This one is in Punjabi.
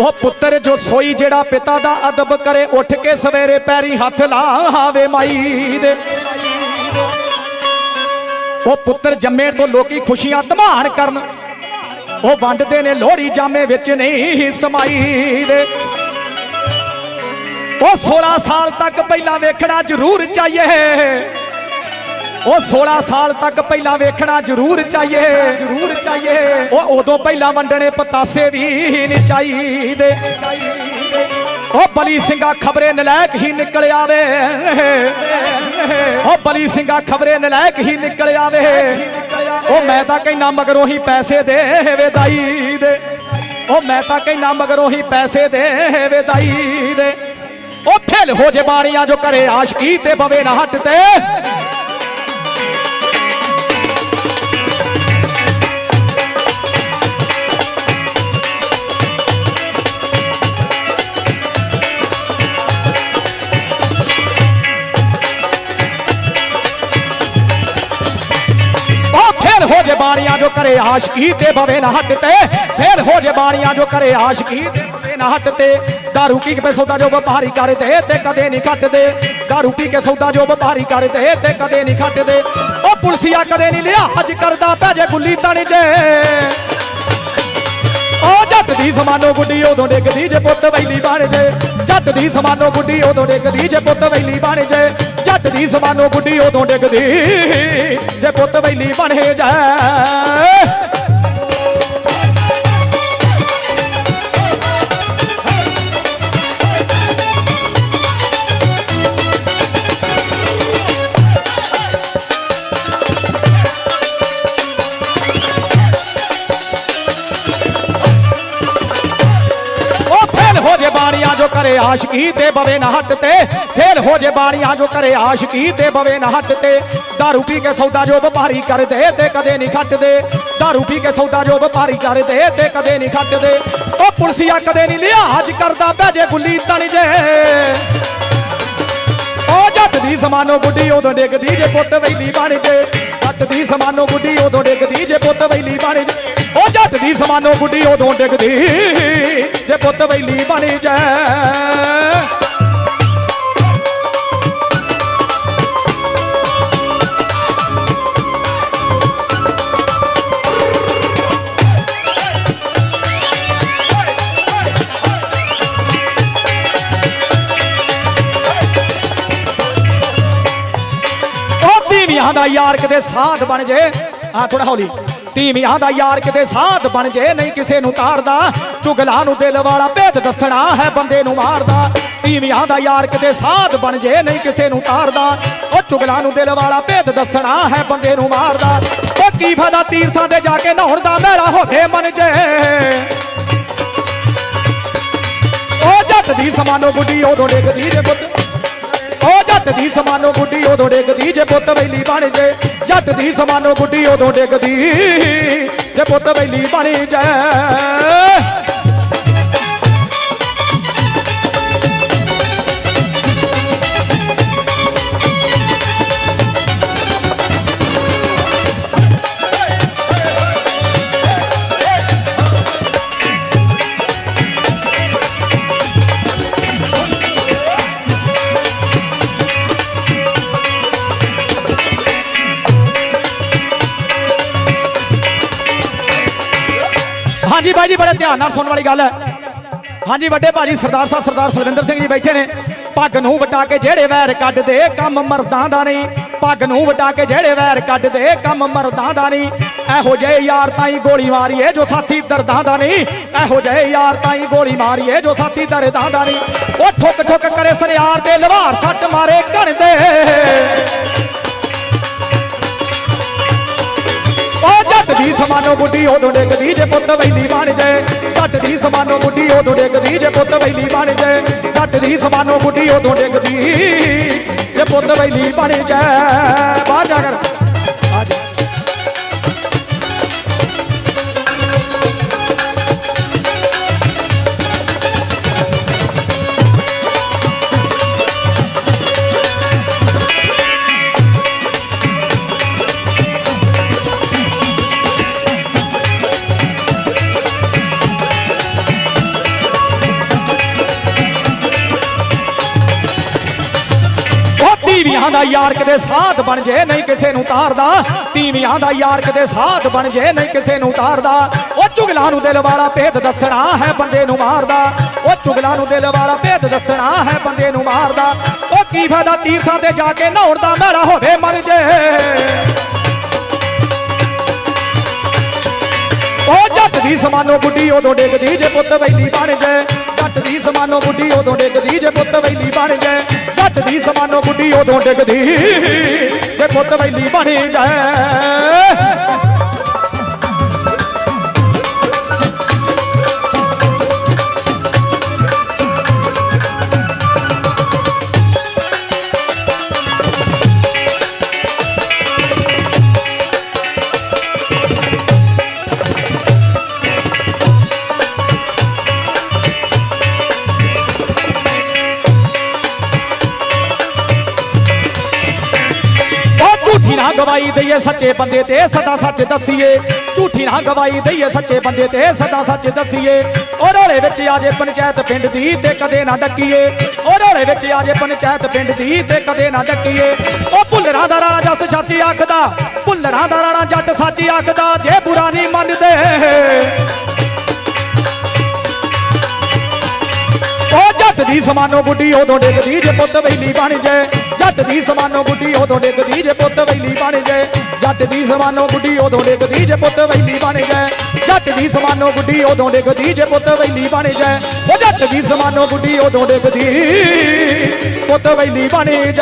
ਉਹ ਪੁੱਤਰ ਜੋ ਸੋਈ ਜਿਹੜਾ ਪਿਤਾ ਦਾ ਅਦਬ ਕਰੇ, ਉੱਠ ਕੇ ਸਵੇਰੇ ਪੈਰੀ ਹੱਥ ਲਾਵੇ ਮਾਈ ਦੇ। ਉਹ ਪੁੱਤਰ ਜੰਮੇ ਤੋਂ ਲੋਕੀ ਖੁਸ਼ੀਆਂ ਧਮਾਨ ਕਰਨ। ਉਹ ਵੰਡਦੇ ਨੇ ਲੋਹੜੀ ਜਾਮੇ ਵਿੱਚ ਨਹੀਂ ਸਮਾਈ ਦੇ। ਉਹ 16 ਸਾਲ ਤੱਕ ਪਹਿਲਾਂ ਵੇਖਣਾ ਜ਼ਰੂਰ ਚਾਹੀਏ। ਉਹ 16 ਸਾਲ ਤੱਕ ਪਹਿਲਾਂ ਵੇਖਣਾ ਜ਼ਰੂਰ ਚਾਹੀਏ। ਜ਼ਰੂਰ ਚਾਹੀਏ। ਉਹ ਉਦੋਂ ਪਹਿਲਾਂ ਵੰਡਣੇ ਪਤਾਸੇ ਵੀ ਨਹੀਂ ਚਾਹੀਦੇ। ਉਹ ਬਲੀ ਸਿੰਘਾ ਖਬਰੇ ਨਲਾਇਕ ਹੀ ਨਿਕਲ ਆਵੇ। ਉਹ ਬਲੀ ਸਿੰਘਾ ਖਬਰੇ ਨਲਾਇਕ ਹੀ ਨਿਕਲ ਆਵੇ। ਉਹ ਮੈਂ ਤਾਂ ਕਹਿਣਾ ਮਗਰੋਂ ਹੀ ਪੈਸੇ ਦੇ ਵੇਦਾਈ ਦੇ। ਉਹ ਮੈਂ ਤਾਂ ਕਹਿਣਾ ਮਗਰੋਂ ਹੀ ਪੈਸੇ ਦੇ ਵੇਦਾਈ ਦੇ। ਉਹ ਫੇਲ ਹੋ ਜੇ ਬਾਣੀਆਂ ਜੋ ਕਰੇ ਆਸ਼ਕੀ ਤੇ ਬਵੇ ਨਾ ਹੱਟ ਤੇ। ਬਾਣੀਆਂ ਜੋ ਕਰੇ ਆਸ਼ਕੀ ਤੇ ਬਵੇ ਨਾ ਹੱਟ ਤੇ ਫੇਰ ਹੋ ਜੇ ਬਾਣੀਆਂ ਜੋ ਕਰੇ ਆਸ਼ਕੀ ਤੇ ਬਵੇ ਨਾ ਹੱਟ ਤੇ ਦਾਰੂ ਪੀ ਕੇ ਸੌਦਾ ਜੋ ਵਪਾਰੀ ਕਰਦੇ ਤੇ ਕਦੇ ਨਹੀਂ ਘਟਦੇ ਦਾਰੂ ਪੀ ਕੇ ਸੌਦਾ ਜੋ ਵਪਾਰੀ ਕਰਦੇ ਤੇ ਕਦੇ ਨਹੀਂ ਘਟਦੇ ਉਹ ਪੁਲਸੀਆ ਕਦੇ ਨਹੀਂ ਲਿਆ ਅੱਜ ਕਰਦਾ ਭਜੇ ਗੁੱਲੀ ਤਣ ਜੇ ਉਹ ਜੱਟ ਦੀ ਸਮਾਨੋ ਗੁੱਡੀ ਉਦੋਂ ਡਿੱਗਦੀ ਜੇ ਪੁੱਤ ਵੈਲੀ ਬਣ ਜੇ ਜੱਟ ਦੀ ਸਮਾਨੋ ਗੁੱਡੀ ਉਦੋਂ ਡਿੱਗਦੀ ਜੇ ਪੁੱਤ ਵੈਲੀ ਬਣ ਜੇ ਜੱਟ ਦੀ ਸਮਾਨੋ ਗੁੱਡੀ ਉਦੋਂ ਡਿੱਗਦੀ ਜੇ ਪੁੱਤ ਵੈਲੀ ਬਣੇ ਜਾ ਬਾਣੀਆਂ ਜੋ ਕਰੇ ਆਸ਼ਕੀ ਤੇ ਬਵੇ ਨਾ ਹੱਟ ਤੇ ਫੇਲ ਹੋ ਜੇ ਬਾਣੀਆਂ ਜੋ ਕਰੇ ਆਸ਼ਕੀ ਤੇ ਬਵੇ ਨਾ ਹੱਟ ਤੇ दारू ਪੀ ਕੇ ਸੌਦਾ ਜੋ ਵਪਾਰੀ ਕਰਦੇ ਤੇ ਕਦੇ ਨਹੀਂ ਖੱਟਦੇ दारू ਪੀ ਕੇ ਸੌਦਾ ਜੋ ਵਪਾਰੀ ਕਰਦੇ ਤੇ ਕਦੇ ਨਹੀਂ ਖੱਟਦੇ ਉਹ ਪੁਲਸੀਆ ਕਦੇ ਨਹੀਂ ਲਿਹਾਜ਼ ਕਰਦਾ ਭਜੇ ਗੁੱਲੀ ਤਣ ਜੇ ਉਹ ਜੱਟ ਦੀ ਸਮਾਨੋ ਗੁੱਡੀ ਉਦੋਂ ਡਿੱਗਦੀ ਜੇ ਪੁੱਤ ਵੈਲੀ ਬਣ ਜੇ ਜੱਟ ਦੀ ਸਮਾਨੋ ਗੁੱਡੀ ਉਦੋਂ ਡਿੱਗਦੀ ਜੇ ਪੁੱਤ ਵੈਲੀ ਬਣ ਜੇ ਉਹ ਸਮਾਨੋ ਗੁੱਡੀ ਉਦੋਂ ਡਿੱਗਦੀ, ਜੇ ਪੁੱਤ ਵੈਲੀ ਬਣ ਜਾ ਉਹ ਧੀਵੀਆਂ ਦਾ ਯਾਰ ਕਿਤੇ ਸਾਥ ਬਣ ਜੇ। ਆ ਥੋੜਾ ਹੌਲੀ। ਧੀਵੀਆਂ ਦਾ ਯਾਰ ਕਿਤੇ ਸਾਥ ਬਣ ਜੇ, ਨਹੀਂ ਕਿਸੇ ਨੂੰ ਤਾਰਦਾ। ਚੁਗਲਾ ਨੂੰ ਦਿਲ ਵਾਲਾ ਭੇਤ ਦੱਸਣਾ ਹੈ, ਬੰਦੇ ਨੂੰ ਮਾਰਦਾ। ਧੀਵੀਆਂ ਦਾ ਯਾਰ ਕਿਤੇ ਸਾਥ ਬਣ ਜੇ, ਨਹੀਂ ਕਿਸੇ ਨੂੰ ਤਾਰਦਾ। ਉਹ ਚੁਗਲਾ ਨੂੰ ਦਿਲ ਵਾਲਾ ਭੇਤ ਦੱਸਣਾ ਹੈ, ਬੰਦੇ ਨੂੰ ਮਾਰਦਾ। ਉਹ ਕੀ ਫਾਇਦਾ ਤੀਰਥਾਂ ਤੇ ਜਾ ਕੇ ਨਹਾਉਣ ਦਾ ਮੇਰਾ ਹੋਵੇ ਮਨ ਜੇ। ਉਹ ਜੱਟ ਦੀ ਸਮਾਨੋ ਗੁੱਡੀ ਉਦੋਂ ਡਿੱਗਦੀ ਜੇ ਪੁੱਤ। ਜੱਟ ਦੀ ਸਮਾਨੋ ਗੁੱਡੀ ਉਦੋਂ ਡਿੱਗਦੀ ਜੇ ਪੁੱਤ ਵੈਲੀ ਬਣ ਜੇ। ਜੱਟ ਦੀ ਸਮਾਨੋ ਗੁੱਡੀ ਉਦੋਂ ਡਿੱਗਦੀ ਜੇ ਪੁੱਤ ਵੈਲੀ ਬਣ ਜਾ। ਹਾਂਜੀ ਬਾਈ ਜੀ, ਬੜੇ ਧਿਆਨ ਨਾਲ ਸੁਣਨ ਵਾਲੀ ਗੱਲ ਹੈ। ਹਾਂਜੀ, ਵੱਡੇ ਭਾਜੀ ਸਰਦਾਰ ਸਾਹਿਬ, ਸਰਦਾਰ ਸਲਵਿੰਦਰ ਸਿੰਘ ਜੀ ਬੈਠੇ ਨੇ। ਪੱਗ ਨੂੰ ਵਟਾ ਕੇ ਜਿਹੜੇ ਵੈਰ ਕੱਢਦੇ, ਕੰਮ ਮਰਦਾਂ ਦਾ ਨਹੀਂ। ਪੱਗ ਨੂੰ ਵਟਾ ਕੇ ਜਿਹੜੇ ਵੈਰ ਕੱਢਦੇ, ਕੰਮ ਮਰਦਾਂ ਦਾ ਨਹੀਂ। ਇਹੋ ਜਿਹੇ ਯਾਰ ਤਾਈ ਗੋਲੀ ਮਾਰੀਏ ਜੋ ਸਾਥੀ ਦਰਦਾਂ ਦਾ ਨਹੀਂ। ਇਹੋ ਜਿਹੇ ਯਾਰ ਤਾਈ ਗੋਲੀ ਮਾਰੀਏ ਜੋ ਸਾਥੀ ਦਰਦਾਂ ਦਾ ਨਹੀਂ। ਉਹ ਠੁੱਕ ਠੁੱਕ ਕਰੇ ਸੁਨਿਆਰ ਦੇ ਲਵਾਰ ਸੱਟ ਮਾਰੇ ਘਣ ਦੇ। ਸਮਾਨੋ ਬੁੱਢੀ ਉਦੋਂ ਡਿੱਗਦੀ ਜੇ ਪੁੱਤ ਵੈਲੀ ਬਣ ਜਾਏ। ਘੱਟ ਦੀ ਸਮਾਨੋ ਬੁੱਢੀ ਉਦੋਂ ਡਿੱਗਦੀ ਜੇ ਪੁੱਤ ਵੈਲੀ ਬਣ ਜਾਏ। ਘੱਟ ਦੀ ਸਮਾਨੋ ਬੁੱਢੀ ਉਦੋਂ ਡਿੱਗਦੀ ਜੇ ਪੁੱਤ ਵੈਲੀ ਬਣ ਜਾਏ। ਤੀਵੀਆਂ ਦਾ ਯਾਰ ਕਦੇ ਸਾਥ ਬਣ ਜੇ, ਨਹੀਂ ਕਿਸੇ ਨੂੰ ਤਾਰਦਾ। ਤੀਵੀਆਂ ਦਾ ਯਾਰ ਕਦੇ ਸਾਥ ਬਣ ਜੇ, ਨਹੀਂ ਕਿਸੇ ਨੂੰ ਤਾਰਦਾ। ਉਹ ਚੁਗਲਾਂ ਨੂੰ ਦਿਲ ਵਾਲਾ ਭੇਦ ਦੱਸਣਾ ਹੈ, ਬੰਦੇ ਨੂੰ ਮਾਰਦਾ। ਉਹ ਚੁਗਲਾਂ ਨੂੰ ਦਿਲ ਵਾਲਾ ਭੇਦ ਦੱਸਣਾ ਹੈ, ਬੰਦੇ ਨੂੰ ਮਾਰਦਾ। ਉਹ ਕੀ ਫਾਇਦਾ ਤੀਰਥਾਂ ਤੇ ਜਾ ਕੇ ਨਹਾਉਣ ਦਾ ਮੈਲਾ ਹੋਵੇ ਮਰ ਜੇ। ਉਹ ਜੱਟ ਦੀ ਸਮਾਨੋ ਗੁੱਡੀ ਉਦੋਂ ਡਿੱਗਦੀ, ਜੇ ਪੁੱਤ ਵੈਲੀ ਬਣ ਜੇ। ਜੱਟ ਦੀ ਸਮਾਨੋ ਗੁੱਡੀ ਉਦੋਂ ਡਿੱਗਦੀ, ਜੇ ਪੁੱਤ ਵੈਲੀ ਬਣ ਜਾਏ, ਜੱਟ ਦੀ ਸਮਾਨੋ ਗੁੱਡੀ ਉਦੋਂ ਡਿੱਗਦੀ, ਜੇ ਪੁੱਤ ਵੈਲੀ ਬਣ ਜਾਏ। ਨਾ ਗਵਾਈ ਦਈਏ ਸੱਚੇ ਬੰਦੇ ਤੇ, ਸਦਾ ਸੱਚ ਦਸੀਏ। ਝੂਠੀ ਨਾ ਗਵਾਈ ਦਈਏ ਸੱਚੇ ਬੰਦੇ ਤੇ, ਸਦਾ ਸੱਚ ਦਸੀਏ। ਉਹ ਰੋਲੇ ਵਿੱਚ ਆ ਜੇ ਪੰਚਾਇਤ ਪਿੰਡ ਦੀ ਤੇ ਕਦੇ ਨਾ ਡੱਕੀਏ। ਉਹ ਰੋਲੇ ਵਿੱਚ ਆ ਜੇ ਪੰਚਾਇਤ ਪਿੰਡ ਦੀ ਤੇ ਕਦੇ ਨਾ ਡੱਕੀਏ। ਉਹ ਭੁੱਲਰਾਂ ਦਾ ਰਾਣਾ ਜੱਸ ਸੱਚੀ ਆਖਦਾ, ਭੁੱਲਰਾਂ ਦਾ ਰਾਣਾ ਜੱਟ ਸੱਚੀ ਆਖਦਾ, ਜੇ ਬੁਰਾ ਨਹੀਂ ਮੰਨਦੇ। ਦੀ ਸਮਾਨੋ ਬੁੱਢੀ ਉਦੋਂ ਡਿੱਗਦੀ ਜੇ ਪੁੱਤ ਵੈਲੀ ਬਣ ਜੇ। ਜੱਟ ਦੀ ਸਮਾਨੋ ਬੁੱਢੀ ਉਦੋਂ ਡਿੱਗਦੀ ਜੇ ਪੁੱਤ ਵੈਲੀ ਬਣ ਜਾਏ ਜੱਟ ਦੀ ਸਮਾਨੋ ਬੁੱਢੀ ਉਦੋਂ ਡਿੱਗਦੀ ਜੇ ਪੁੱਤ ਵੈਲੀ ਬਣ ਜਾਏ ਜੱਟ ਦੀ ਸਮਾਨੋ ਬੁੱਢੀ ਉਦੋਂ ਡਿੱਗਦੀ ਜੇ ਪੁੱਤ ਵੈਲੀ ਬਣ ਜਾਏ ਉਹ ਜੱਟ ਦੀ ਸਮਾਨੋ ਗੁੱਡੀ ਉਦੋਂ ਡਿੱਗਦੀ ਪੁੱਤ ਵੈਲੀ ਬਣ ਜੇ।